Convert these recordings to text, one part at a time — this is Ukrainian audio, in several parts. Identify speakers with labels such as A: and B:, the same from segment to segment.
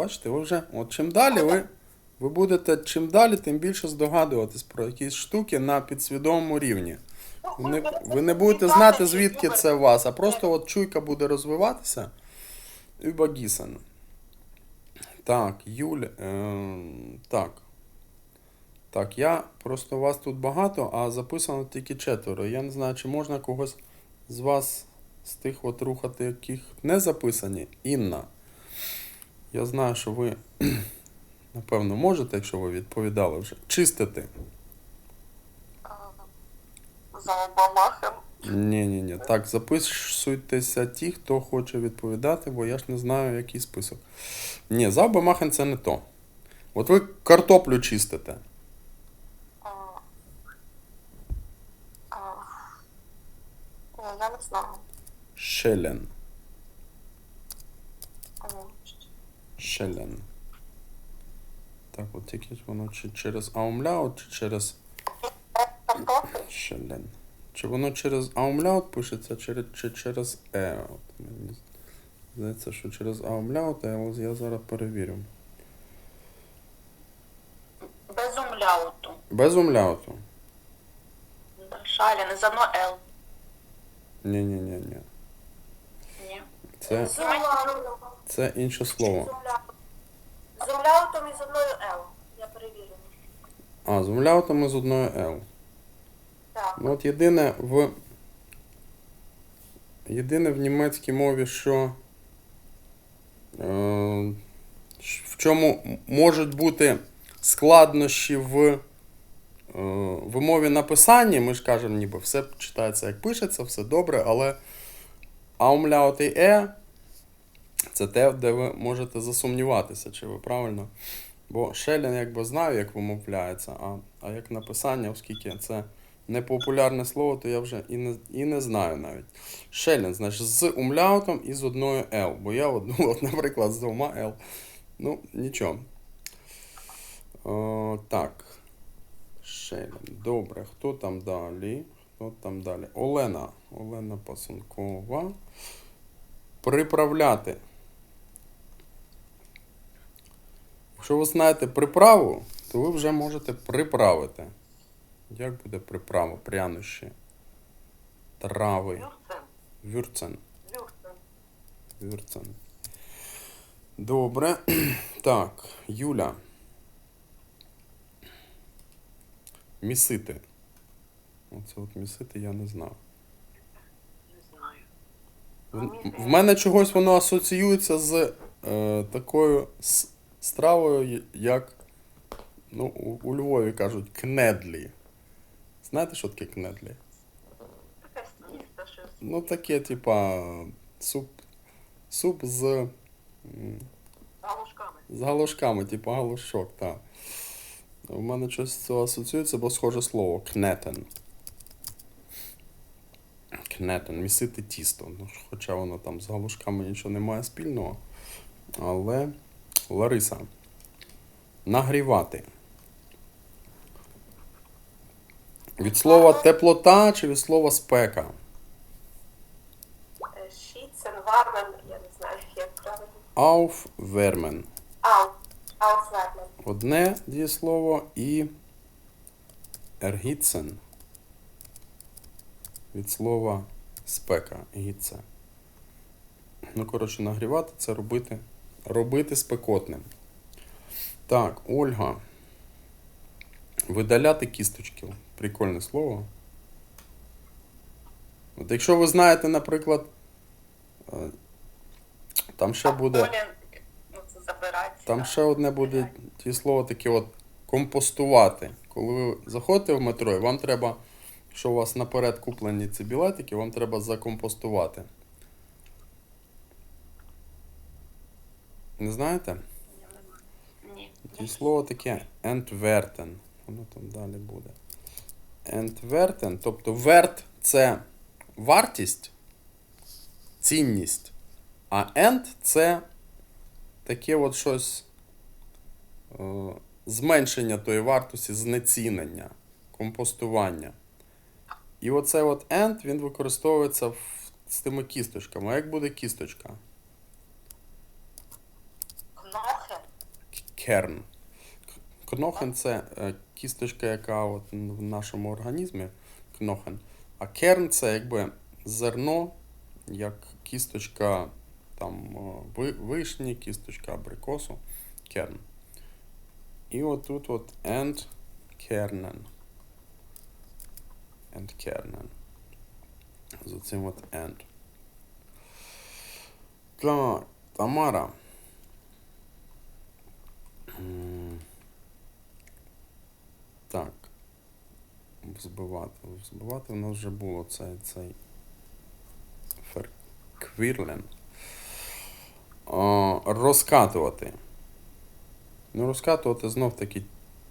A: Бачите, ви вже, от чим далі ви, ви будете чим далі, тим більше здогадуватись про якісь штуки на підсвідомому рівні. Ви не, ви не будете знати, звідки це у вас, а просто от чуйка буде розвиватися. Übergießen. Так, Юль. Е, так. Так, я просто вас тут багато, а записано тільки четверо. Я не знаю, чи можна когось з вас з тих от рухати, яких не записані. Інна. Я знаю, що ви, напевно, можете, якщо ви відповідали вже, чистити.
B: Заобамахом.
A: Ні, ні, ні. Так, записуйтеся ті, хто хоче відповідати, бо я ж не знаю, який список. Ні, Заубамахен це не то. От ви картоплю чистите.
B: Я не знаю.
A: Шелен.
B: М,
A: Шелен. Так, от тільки воно чи через аумляут, чи через? Шелен. Чи воно через аумляут пишеться, чи, чи через е. От мені здається, що через аумляут, але я зараз перевірю.
B: Без умляуту.
A: Без умляуту.
B: Шаля, не заодно Л.
A: Ні, ні, ні, ні.
B: Ні.
A: Це, це інше слово.
C: З умляутом і з одною Л. Я перевірю.
A: А, з умляутом і з одною L.
C: Так.
A: Ну от єдине в. Єдине в німецькій мові, що. Е, в чому можуть бути складнощі в е, вимові написання, ми ж кажемо, ніби все читається як пишеться, все добре, але аумляут і е це те, де ви можете засумніватися, чи ви правильно. Бо Шелін якби знаю, як вимовляється, а, а як написання, оскільки це непопулярне слово, то я вже і не, і не знаю навіть. Шелін, значить, з умляутом і з одною L. Бо я одну, от, наприклад, з двома L. Ну, нічого. О, так. Шелін. Добре, хто там далі? Хто там далі? Олена. Олена Пасункова. Приправляти. Якщо ви знаєте приправу, то ви вже можете приправити. Як буде приправа? Прянощі, трави,
B: Юрцен.
A: вюрцен.
B: Юрцен.
A: Вюрцен. Добре. Так, Юля. Місити. Оце от місити я не знав.
B: Не знаю.
A: В, в мене чогось воно асоціюється з е, такою стравою, як ну, у, Львові кажуть кнедлі. Знаєте, що таке кнедлі?
B: Таке стісто щось.
A: Ну, таке, типа, суп, суп з,
B: Галушками.
A: з галушками, типу галушок, так. У мене щось цього асоціюється, бо схоже слово кнетен. Кнетен, місити тісто. Ну, хоча воно там з галушками нічого не має спільного. Але Лариса. Нагрівати. Від слова теплота чи від слова спека?
C: Е, Шіцен, вармен, я не знаю, як правильно.
A: Aufwärmen.
C: Ау. Аусвермен.
A: Одне дієслово і erhitzen. Від слова спека. Гіце. Ну, коротше, нагрівати це робити. Робити спекотним. Так, Ольга. Видаляти кісточки. Прикольне слово. От якщо ви знаєте, наприклад, е, там ще буде.
B: Ну.
A: Там ще одне буде ті слово таке от компостувати. Коли ви заходите в метро, і вам треба, якщо у вас наперед куплені ці білетики, вам треба закомпостувати. Не знаєте?
B: Ні.
A: Слово таке entwerten. Воно там далі буде. Entwerten, тобто верт це вартість, цінність, а end це таке от щось е, зменшення тої вартості, знецінення, компостування. І оцей от end він використовується в, з тими кісточками. А як буде кісточка?
B: Кнохен.
A: Керн. Кнохен це е, кісточка, яка от в нашому організмі кнохен. А керн це якби зерно, як кісточка там вишні, кісточка абрикосу. Керн. І отут от and кернен. And кернен. З оцим от and. Так, Тамара. Так. Взбивати. Взбивати в нас вже було цей цей ферквірлен. Розкатувати. Ну, розкатувати знов таки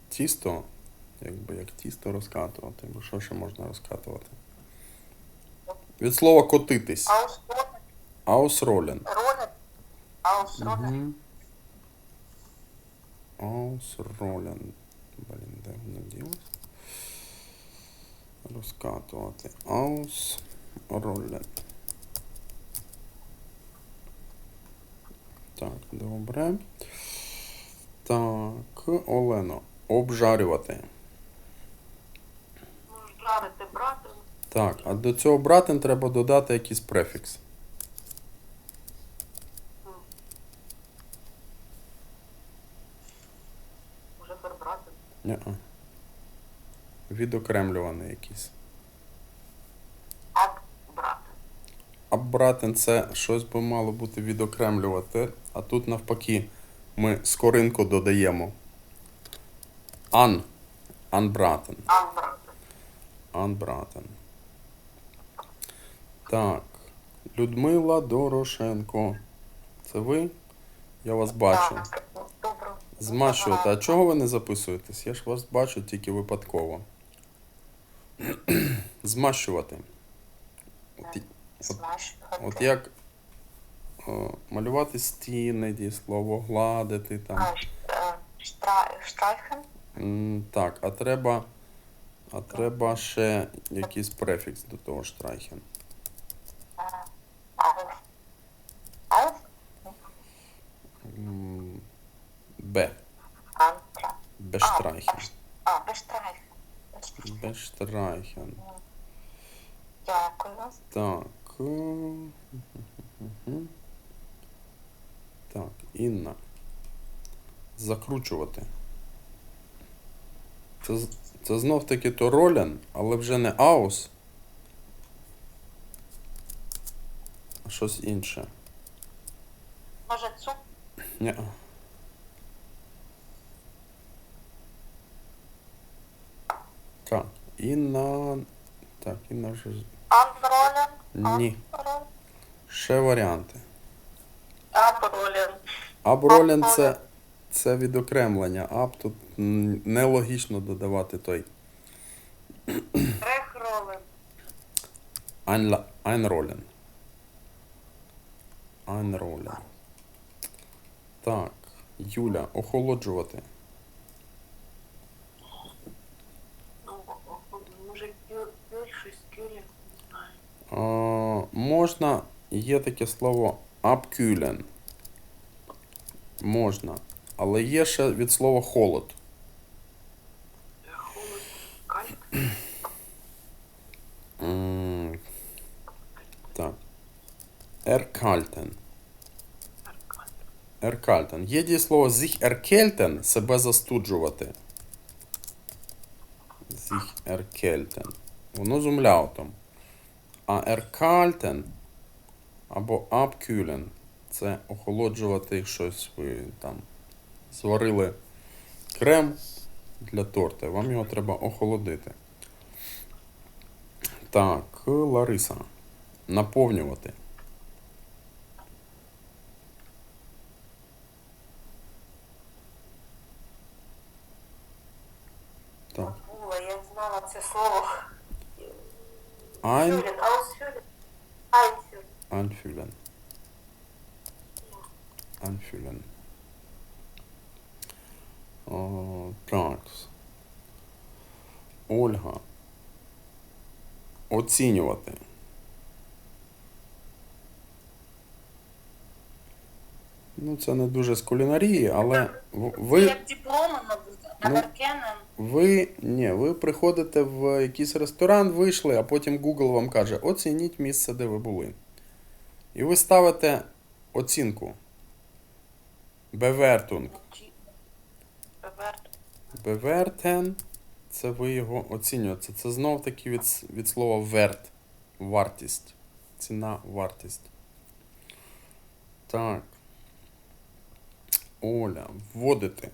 A: тісто. Якби як тісто розкатувати, бо що ще можна розкатувати? Від слова котитись.
C: Аусролен.
A: Аусролен.
C: Ролен. Аусролен.
A: Угу. Аусролен. Блін, де воно ділось? Розкатувати. Аусролен. Так, добре. Так, Олено. Обжарювати.
B: Жарити брати.
A: Так, а до цього братин треба додати якийсь префікс.
B: Може перебрати.
A: Ні-а. Відокремлюваний якийсь.
B: Ак брати.
A: Це щось би мало бути відокремлювати, а тут навпаки ми скоринку додаємо. Ан. Анбратен.
B: Ак брати.
A: Анбратен. Так. Людмила Дорошенко. Це ви? Я вас бачу.
C: Так, добре.
A: Змащувати. А чого ви не записуєтесь? Я ж вас бачу тільки випадково. Змащувати. От, і- от як о, малювати стіни, дієслово, гладити там.
C: А, е, штра- Штрайхен.
A: М, Так, а треба. А треба ще якийсь префікс до того штрайхен. Б.
C: Антра.
A: Бештрайхен.
C: А, Бештрайхен. Бештрайхен.
A: Бештрайхен.
C: Дякую.
A: Так. Так, Інна. Закручувати. Це, це знов таки то ролен, але вже не аус, а щось інше.
C: Може, цуп?
A: Ні. Так, Інна. Так, Інна вже. з-
C: Анролен.
A: Ні. Ще варіанти.
B: Апролін.
A: Абролен це, це відокремлення. Аб тут нелогічно додавати той.
B: Рехролен.
A: Einla- Einrollen. Einrollen. Так, Юля, охолоджувати.
B: Ну, може, кюль, кюль, щось кюлі. Не знаю.
A: А, можна, є таке слово abkühlen. Можна. Але є ще від слова холод.
B: Холод.
A: Так. Erkalten. Erkalten. Є дієслово sich erkälten себе застуджувати. Sich erkälten. Воно з умляутом. А erkalten або abkühlen це охолоджувати щось. Ви там зварили крем для торта. Вам його треба охолодити. Так, Лариса. Наповнювати. Так.
C: Була, я знала це слово.
A: Ein. Anfühlen. Anfühlen. Так. Ольга. Оцінювати. Ну, це не дуже з кулінарії, але ви,
C: як дипломи, мабуть.
A: Ну. Ви, ні, ви приходите в якийсь ресторан, вийшли, а потім Google вам каже, оцініть місце, де ви були. І ви ставите оцінку. Бевертунг.
B: Bewertung.
A: Бевертен це ви його оцінюєте. Це знов таки від, від слова верт. Вартість. Ціна, вартість. Так. Оля, вводити.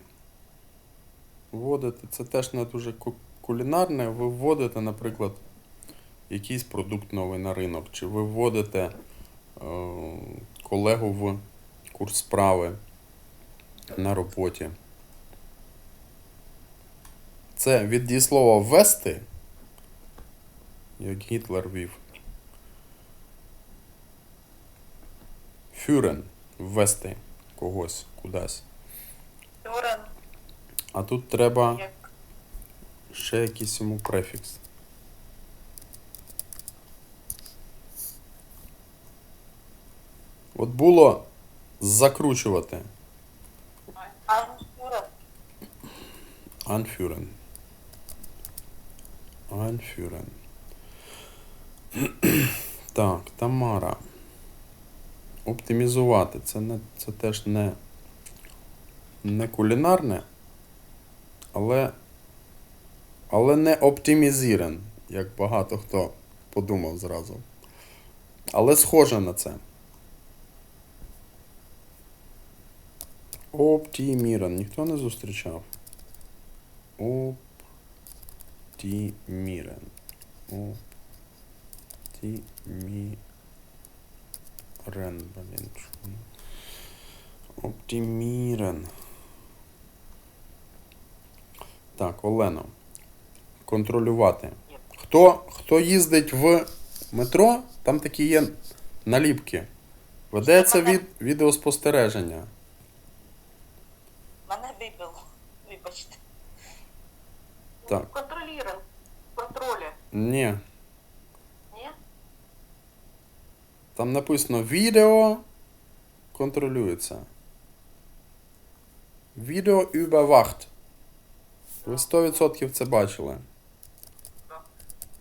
A: Вводити це теж не дуже кулінарне. Ви вводите, наприклад, якийсь продукт новий на ринок, чи ви вводите е, колегу в курс справи на роботі. Це від дієслова ввести, як Гітлер вів. Фюрен ввести когось кудись.
B: Führen.
A: А тут треба
B: Як
A: ще якийсь йому префікс. От було закручувати.
C: Анфюрен.
A: Anführen. Так, Тамара. Оптимізувати. Це, не, це теж не, не кулінарне, але, але не оптимізірен, як багато хто подумав зразу. Але схоже на це. Оптимірен. Ніхто не зустрічав. Оптимірен. Оптимірен. Блін. чому? Так, Олено. Контролювати. Хто, хто їздить в метро, там такі є наліпки. Ведеться від відеоспостереження.
C: Мене вибило. Вибачте.
A: Так.
B: контролюємо. Контролі.
A: Ні.
C: Ні?
A: Там написано відео контролюється. Відео überwacht. Ви 100% це бачили.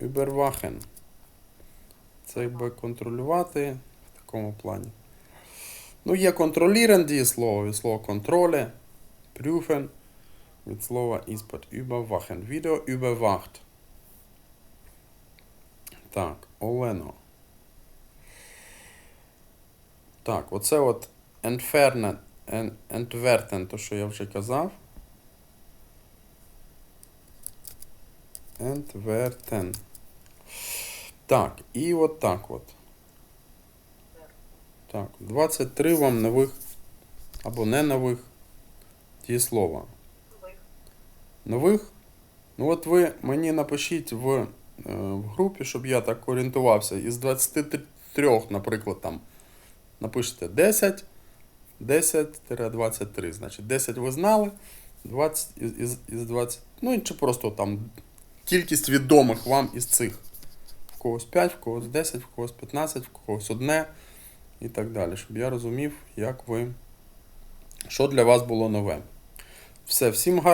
A: Überwachen. Це якби контролювати в такому плані. Ну, є контролірен дієслово від слова контроле, prüfen, від слова іспит. Überwachen. Відео überwacht. Так, Олено. Так, оце от entfernen, en, entwerten, то що я вже казав. Entwerten. Так, і от так от. Так, 23 вам нових або не нових дієслова. Нових? Нових? Ну от ви мені напишіть в, е, в групі, щоб я так орієнтувався. Із 23, наприклад, там напишете 10, 10-23. Значить, 10 ви знали, 20 із, із, із 20. Ну, чи просто там кількість відомих вам із цих. В когось 5, в когось 10, в когось 15, в когось одне і так далі. Щоб я розумів, як ви, що для вас було нове. Все, всім гарно.